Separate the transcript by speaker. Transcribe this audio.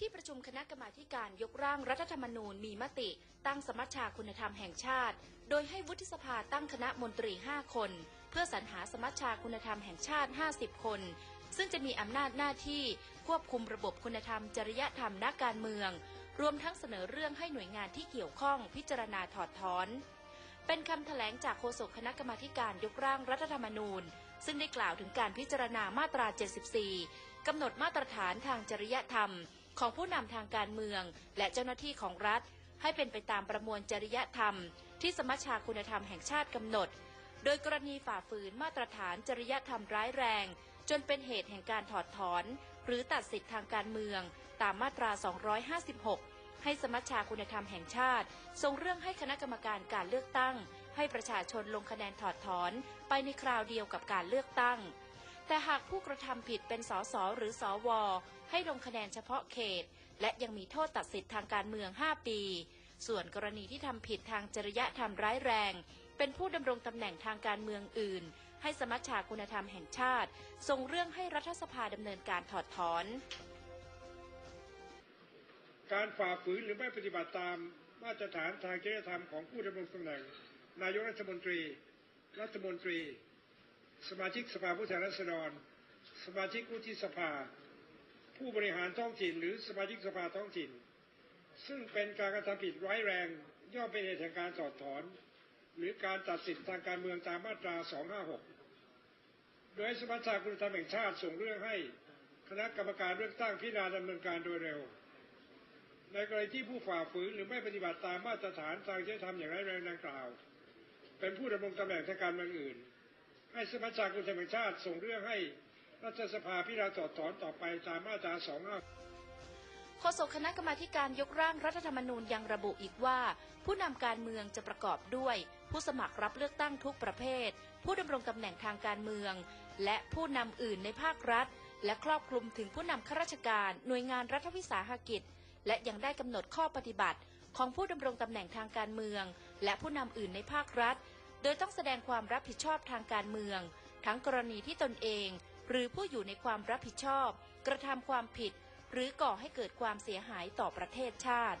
Speaker 1: ที่ประชุมคณะกรรมาธิการยกร่างรัฐธรรมนูญมีมติ ตั้งสมัชชาคุณธรรมแห่งชาติ โดยให้วุฒิสภาตั้งคณะมนตรี 5 คน เพื่อสรรหาสมัชชาคุณธรรมแห่งชาติ 50 คน ซึ่งจะมีอำนาจหน้าที่ควบคุมระบบคุณธรรม จริยธรรมนักการเมือง รวมทั้งเสนอเรื่องให้หน่วยงานที่เกี่ยวข้องพิจารณาถอดถอน เป็นคำแถลงจากโฆษกคณะกรรมาธิการยกร่างรัฐธรรมนูญ ซึ่งได้กล่าวถึงการพิจารณามาตรา 74กำหนดมาตรฐานทางจริยธรรม ของผู้นำทางการเมือง และเจ้าหน้าที่ของรัฐ ให้เป็นไปตามประมวลจริยธรรม ที่สมัชชาคุณธรรมแห่งชาติกำหนด โดยกรณีฝ่าฝืนมาตรฐานจริยธรรมร้ายแรง จนเป็นเหตุแห่งการถอดถอน หรือตัดสิทธิทางการเมือง ตามมาตรา 256 ให้สมัชชาคุณธรรมแห่งชาติส่งเรื่องให้คณะกรรมการการเลือกตั้ง ให้ประชาชนลงคะแนนถอดถอน ไปในคราวเดียวกับการเลือกตั้ง แต่หากผู้กระทำผิดเป็นสสหรือสวให้ลงคะแนนเฉพาะเขต และยังมีโทษตัดสิทธิ์ทางการเมือง 5 ปี ส่วนกรณีที่ทำผิดทางจริยธรรมร้ายแรง เป็นผู้ดำรงตำแหน่งทางการเมืองอื่น ให้สมัชชาคุณธรรมแห่งชาติ ส่งเรื่องให้รัฐสภาดำเนินการถอดถอน
Speaker 2: การฝ่าฝืนหรือไม่ปฏิบัติตามมาตรฐานทางจริยธรรมของผู้ดำรงตำแหน่ง นายกรัฐมนตรี รัฐมนตรี สมาชิกสภาผู้แทนราษฎร สมาชิกวุฒิสภา ผู้บริหารท้องถิ่น หรือสมาชิกสภาท้องถิ่น ซึ่งเป็นการกระทำผิดร้ายแรง ย่อมเป็นเหตุแห่งการถอดถอน หรือการตัดสิทธิทางการเมืองตามมาตรา 256 โดยสมัชชาคุณธรรมแห่งชาติส่งเรื่องให้คณะกรรมการเลือกตั้งพิจารณาดำเนินการโดยเร็ว ในกรณีที่ผู้ฝ่าฝืนหรือไม่ปฏิบัติตามมาตรฐานทางจริยธรรมอย่างร้ายแรงดังกล่าว เป็นผู้ดำรงตำแหน่งทางการเมืองอื่น ให้สมัชชาคุณธรรมแห่งชาติส่งเรื่องให้รัฐสภาพิจารณาถอถอนต่อไปตามมาตรา25
Speaker 1: โฆษกคณะกรรมาธิการยกร่างรัฐธรรมนูญยังระบุอีกว่า ผู้นำการเมืองจะประกอบด้วย ผู้สมัครรับเลือกตั้งทุกประเภท ผู้ดำรงตำแหน่งทางการเมือง และผู้นำอื่นในภาครัฐ และครอบคลุมถึงผู้นำข้าราชการ หน่วยงานรัฐวิสาหกิจ และยังได้กำหนดข้อปฏิบัติ ของผู้ดำรงตำแหน่งทางการเมือง และผู้นำอื่นในภาครัฐ โดยต้องแสดงความรับผิดชอบทางการเมือง ทั้งกรณีที่ตนเอง หรือผู้อยู่ในความรับผิดชอบ กระทำความผิด หรือก่อให้เกิดความเสียหายต่อประเทศชาติ